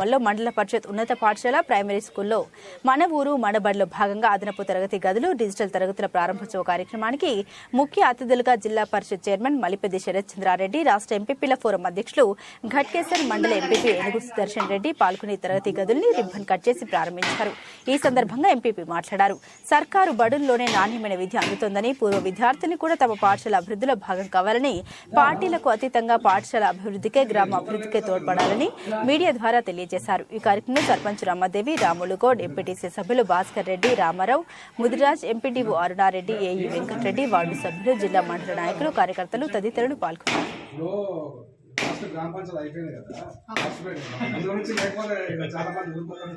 గ్రామంలో మండల పరిషత్ ఉన్నత పాఠశాల ప్రైమరీ స్కూల్లో మన ఊరు మనబడిలో భాగంగా అదనపు తరగతి గదులు డిజిటల్ తరగతుల ప్రారంభోత్సవ కార్యక్రమానికి ముఖ్య అతిథులుగా జిల్లా పరిషత్ చైర్మన్ మలిపెద్ది శరత్ చంద్రారెడ్డి రాష్ట్ర ఎంపీపీల ఫోరం అధ్యక్షులు ఘట్కేశ్వర్ మండల ఎంపీపీ ఏనుగు సుదర్శన్ రెడ్డి పాల్గొని తరగతి గదుల్ని రిబ్బన్ కట్ చేసి ప్రారంభించారు. ఈ సందర్భంగా ఎంపీపీ మాట్లాడారు. సర్కారు బడుల్లోనే నాణ్యమైన విద్య అందుతోందని పూర్వ విద్యార్థిని కూడా తమ పాఠశాల అభివృద్ధిలో భాగం కావాలని పార్టీలకు అతీతంగా పాఠశాల అభివృద్ధికే గ్రామ అభివృద్ధికే తోడ్పడాలని మీడియా ద్వారా తెలియజేశారు. ఈ కార్యక్రమంలో సర్పంచ్ రమ్మదేవి రాములు గౌడ్ ఎంపీటీసీ సభ్యులు Bhaskar Reddy Ramarao Mudiraj MPDO Arunareddy AE Venkatareddy ward సభ్యులు జిల్లా మండల నాయకులు కార్యకర్తలు తదితరులు పాల్గొన్నారు. లో లాస్ట్ గ్రామ పంచాయతీ అయిపోయింది కదా? లాస్ట్ పెట్టి అందులో నుంచి లేకపోతే ఇక చాలా మంది ఊరుకోవాలి.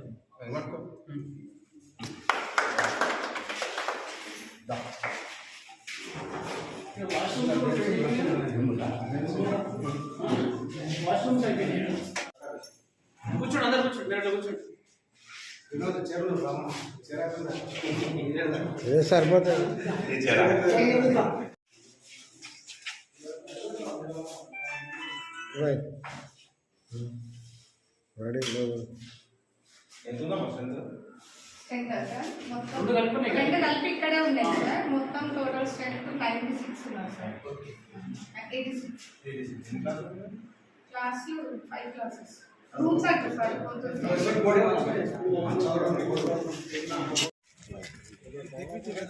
కూర్చోండి అందరు కూర్చోండి మీరు కూర్చోండి. సరిపోతుంది? Right ready centre sir? మొత్తం రెండు కలిపి ఇక్కడే ఉన్నాయి సార్? మొత్తం టోటల్ స్ట్రెంత్ నైన్టీ సిక్స్ ఉన్నారు సార్. Eighty six. క్లాసులు? Five classes. రూమ్స్ అంటే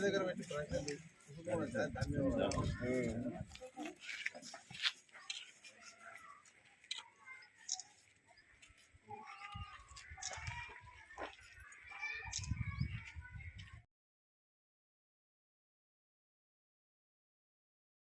దగ్గర పెట్టి